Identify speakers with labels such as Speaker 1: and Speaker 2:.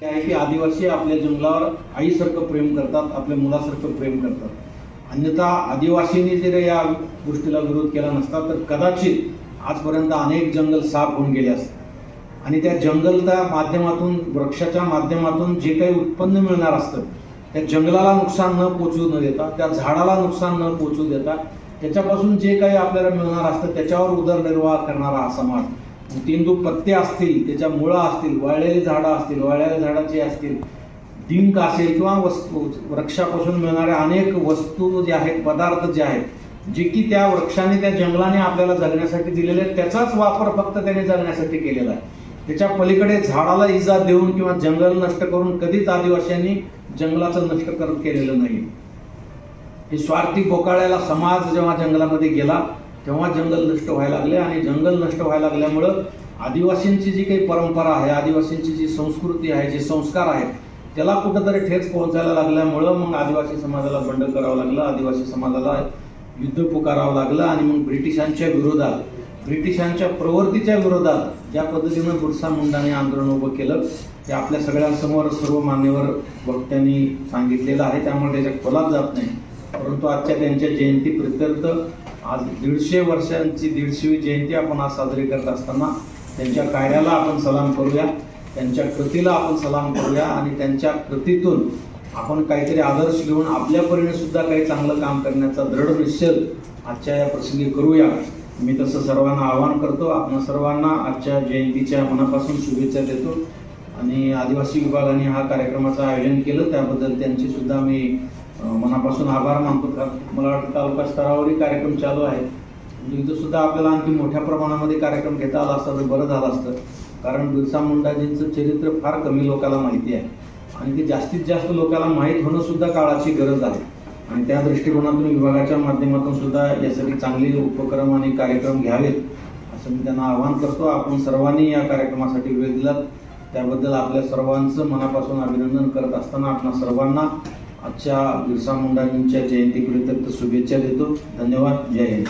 Speaker 1: काय की आदिवासी आपल्या जंगलावर आईसारखं प्रेम करतात आपल्या मुलासारखं प्रेम करतात. अन्यथा आदिवासींनी जर या गोष्टीला विरोध केला नसता तर कदाचित आजपर्यंत अनेक जंगल साफ होऊन गेले असतात आणि त्या जंगलच्या माध्यमातून वृक्षाच्या माध्यमातून जे काही उत्पन्न मिळणार असतं त्या जंगलाला नुकसान न पोचू न देता त्या झाडाला नुकसान न पोचू देता त्याच्यापासून जे काही आपल्याला मिळणार असतं त्याच्यावर उदरनिर्वाह करणारा हा समाज तेंदू पत्ते असतील त्याच्या मुळं असतील वाळलेली झाडं असतील वाळलेल्या झाडाची असतील डिंक असेल किंवा वस्तू वृक्षापासून मिळणाऱ्या अनेक वस्तू जे आहेत पदार्थ जे आहेत जे की त्या वृक्षाने त्या जंगलाने आपल्याला जगण्यासाठी दिलेले आहेत त्याचाच वापर फक्त त्याने जगण्यासाठी केलेला आहे. त्याच्या पलीकडे झाडाला इजा देऊन किंवा जंगल नष्ट करून कधीच आदिवासींनी जंगलाचं नष्ट करत केलेलं नाही. हे स्वार्थी बोकाळ्याला समाज जेव्हा जंगलामध्ये गेला तेव्हा जंगल नष्ट व्हायला लागले आणि जंगल नष्ट व्हायला लागल्यामुळं आदिवासींची जी काही परंपरा आहे आदिवासींची जी संस्कृती आहे जे संस्कार आहेत त्याला कुठंतरी ठेच पोहोचायला लागल्यामुळं मग आदिवासी समाजाला बंड करावं लागलं आदिवासी समाजाला युद्ध पुकारावं लागलं आणि मग ब्रिटिशांच्या विरोधात ब्रिटिशांच्या प्रवृत्तीच्या विरोधात ज्या पद्धतीनं बिरसा मुंडाने आंदोलन उभं केलं ते आपल्या सगळ्यांसमोर सर्व मान्यवर वक्त्यांनी सांगितलेलं आहे. त्यामुळे त्याच्या खोलात जात नाही. परंतु आजच्या त्यांच्या जयंती प्रत्यर्थ आज दीडशे वर्षांची दीडशेवी जयंती आपण आज साजरी करत असताना त्यांच्या कार्याला आपण सलाम करूया त्यांच्या कृतीला आपण सलाम करूया आणि त्यांच्या कृतीतून आपण काहीतरी आदर्श घेऊन आपल्या परीने सुद्धा काही चांगलं काम करण्याचा दृढ निश्चय आजच्या या प्रसंगी करूया. मी तसं सर्वांना आवाहन करतो. आपण सर्वांना आजच्या जयंतीच्या मनापासून शुभेच्छा देतो. आणि आदिवासी विभागाने हा कार्यक्रमाचं आयोजन केलं. त्याबद्दल त्यांचे सुद्धा मी मनापासून आभार मानतो. का मला वाटतं तालुका स्तरावरही कार्यक्रम चालू आहे. म्हणजे इथं सुद्धा आपल्याला आणखी मोठ्या प्रमाणामध्ये कार्यक्रम घेता आला असता तर बरं झालं असतं. कारण बिरसा मुंडाजींचं चरित्र फार कमी लोकांना माहिती आहे. आणि ते जास्तीत जास्त लोकांना माहीत होणं सुद्धा काळाची गरज आहे. आणि त्या दृष्टिकोनातून विभागाच्या माध्यमातून सुद्धा यासाठी चांगले उपक्रम आणि कार्यक्रम घ्यावेत असं मी त्यांना आवाहन करतो. आपण सर्वांनी या कार्यक्रमासाठी वेळ दिलात. त्याबद्दल आपल्या सर्वांचं मनापासून अभिनंदन करत असताना आपण सर्वांना आजच्या बिरसा मुंडाजींच्या जयंतीप्रित्यर्थ शुभेच्छा देतो. धन्यवाद. जय हिंद.